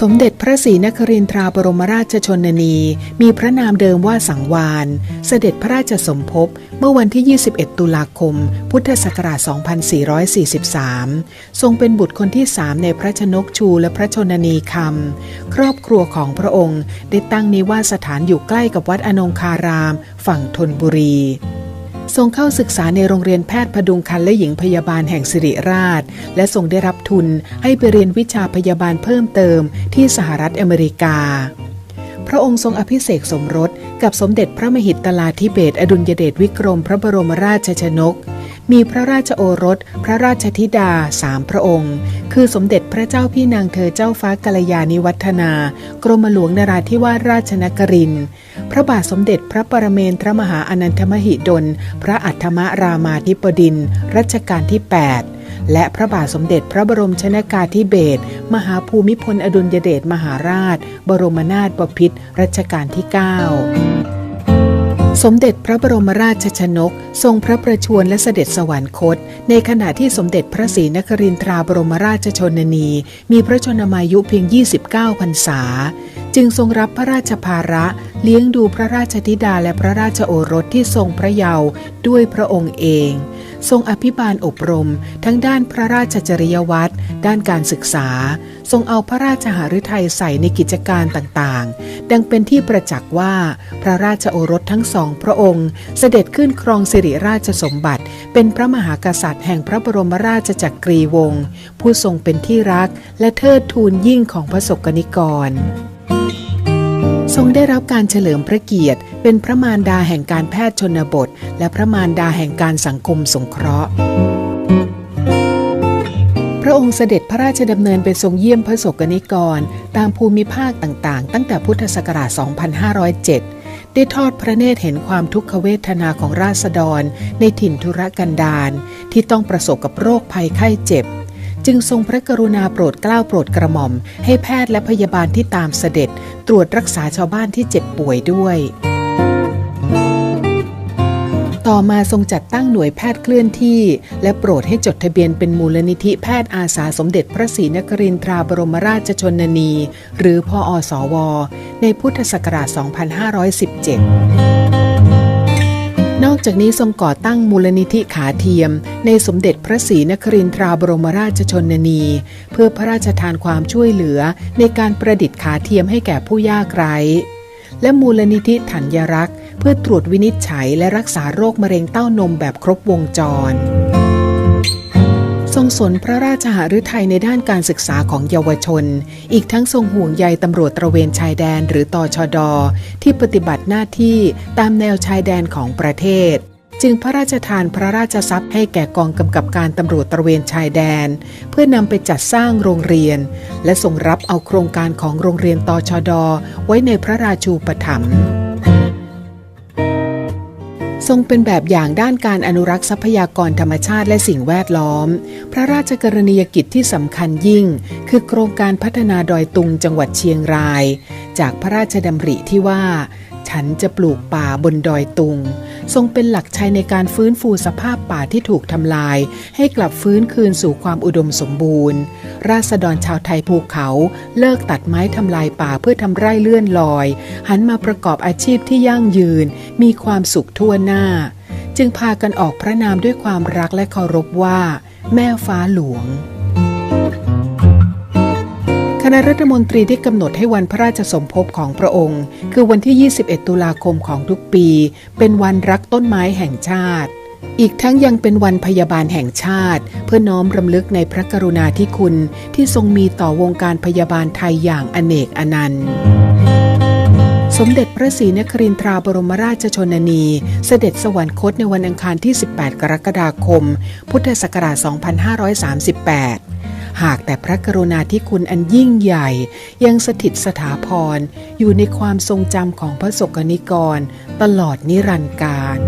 สมเด็จพระศรีนครินทราบรมราชชนนี มีพระนามเดิมว่าสังวาน เสด็จพระราชสมภพเมื่อวันที่ 21 ตุลาคม พุทธศักราช 2443 ทรงเป็นบุตรคนที่สามในพระชนกชูและพระชนนีคำ ครอบครัวของพระองค์ได้ตั้งนิวาสถานอยู่ใกล้กับวัดอนงคาราม ฝั่งธนบุรี ทรงเข้าศึกษาในโรงเรียนแพทย์พดุงคันและหญิงพยาบาลแห่งสิริราช และทรงได้รับทุนให้ไปเรียนวิชาพยาบาลเพิ่มเติมที่สหรัฐอเมริกา พระองค์ทรงอภิเษกสมรสกับสมเด็จพระมหิตลาธิเบศอดุลยเดชวิกรมพระบรมราชชนก มีพระราชโอรส พระราชธิดาสามพระองค์ คือสมเด็จพระเจ้าพี่นางเธอเจ้าฟ้ากัลยาณิวัฒนา กรมหลวงนราธิวาสราชนครินทร์พระบาทสมเด็จพระปรเมนทรมหาอนันทมหิดล พระอัฏฐมรามาธิบดินร์รัชกาลที่ 8 และพระบาทสมเด็จพระบรมชนากาธิเบศรมหาภูมิพลอดุลยเดชมหาราช บรมนาถบพิตรรัชกาลที่ 9 สมเด็จพระบรมราชชนก ทรงพระประชวรและเสด็จสวรรคต ในขณะที่สมเด็จพระศรีนครินทราบรมราชชนนี มีพระชนมายุเพียง 29 พรรษา จึงทรงรับพระราชภาระ เลี้ยงดูพระราชธิดาและพระราชโอรสที่ทรงพระเยาว์ด้วยพระองค์เอง ทรงอภิบาลอบรม ทั้งด้านพระราชจริยวัตรด้านการศึกษา ทรงเอาพระราชหฤทัยใส่ในกิจการต่างๆ ดังเป็นที่ประจักษ์ว่า พระราชโอรสทั้งสองพระองค์ เสด็จขึ้นครองสิริราชสมบัติ เป็นพระมหากษัตริย์แห่งพระบรมราชจักรีวงศ์ผู้ทรงเป็นที่รักและเทิดทูนยิ่งของพระสกนิกร ทรงได้รับการเฉลิมพระเกียรติ เป็นพระมารดาแห่งการแพทย์ชนบท และพระมารดาแห่งการสังคมสงเคราะห์ พระองค์เสด็จพระราชดำเนินไปทรงเยี่ยมพระสกนิกร ตามภูมิภาคต่างๆ ตั้งแต่พุทธศักราช 2507 ได้ทอดพระเนตรเห็นความทุกขเวทนาของราษฎร ในถิ่นธุรกันดารที่ต้องประสบกับโรคภัยไข้เจ็บ จึงทรงพระกรุณาโปรดเกล้าโปรดกระหม่อม ให้แพทย์และพยาบาลที่ตามเสด็จ ตรวจรักษาชาวบ้านที่เจ็บป่วยด้วย ต่อมาทรงจัดตั้งหน่วยแพทย์เคลื่อนที่ และโปรดให้จดทะเบียนเป็นมูลนิธิแพทย์อาสาสมเด็จพระศรีนครินทราบรมราชชนนี หรือพออสว ในพุทธศักราช 2517 นอกจากนี้ทรงก่อตั้งมูลนิธิขาเทียม ในสมเด็จพระศรีนครินทราบรมราชชนนี เพื่อพระราชทานความช่วยเหลือในการประดิษฐ์ขาเทียมให้แก่ผู้ยากไร้และมูลนิธิถัญรักษ์ เพื่อตรวจวินิจฉัยและรักษาโรคมะเร็งเต้านมแบบครบวงจร ทรงสนพระราชหฤทัยในด้านการศึกษาของเยาวชน อีกทั้งทรงห่วงใยตำรวจตระเวนชายแดนหรือตอชด ที่ปฏิบัติหน้าที่ตามแนวชายแดนของประเทศ จึงพระราชทานพระราชทรัพย์ให้แก่กองกำกับการตำรวจตระเวนชายแดน เพื่อนำไปจัดสร้างโรงเรียน และทรงรับเอาโครงการของโรงเรียนตชด ไว้ในพระราชูปถัมภ์ ทรงเป็นแบบอย่างด้านการอนุรักษ์ทรัพยากรธรรมชาติและสิ่งแวดล้อม พระราชกรณียกิจที่สำคัญยิ่ง คือโครงการพัฒนาดอยตุงจังหวัดเชียงราย จากพระราชดำริที่ว่า ฉันจะปลูกป่าบนดอยตุง ทรงเป็นหลักชัยในการฟื้นฟูสภาพป่าที่ถูกทำลาย ให้กลับฟื้นคืนสู่ความอุดมสมบูรณ์ ราษฎรชาวไทยภูเขาเลิกตัดไม้ทำลายป่าเพื่อทำไร่เลื่อนลอย หันมาประกอบอาชีพที่ยั่งยืน มีความสุขทั่วหน้า จึงพากันออกพระนามด้วยความรักและเคารพว่า แม่ฟ้าหลวงคณะรัฐมนตรีได้กำหนดให้วันพระราชสมภพของพระองค์ คือวันที่ 21 ตุลาคมของทุกปี เป็นวันรักต้นไม้แห่งชาติ อีกทั้งยังเป็นวันพยาบาลแห่งชาติ เพื่อน้อมรำลึกในพระกรุณาธิคุณที่ทรงมีต่อวงการพยาบาลไทยอย่างอเนกอนันต์ สมเด็จพระศรีนครินทราบรมราชชนนี เสด็จสวรรคตในวันอังคารที่ 18 กรกฎาคม พุทธศักราช 2538หากแต่พระกรุณาธิคุณอันยิ่งใหญ่ ยังสถิตสถาพร อยู่ในความทรงจำของพระสกนิกร ตลอดนิรันดร์การ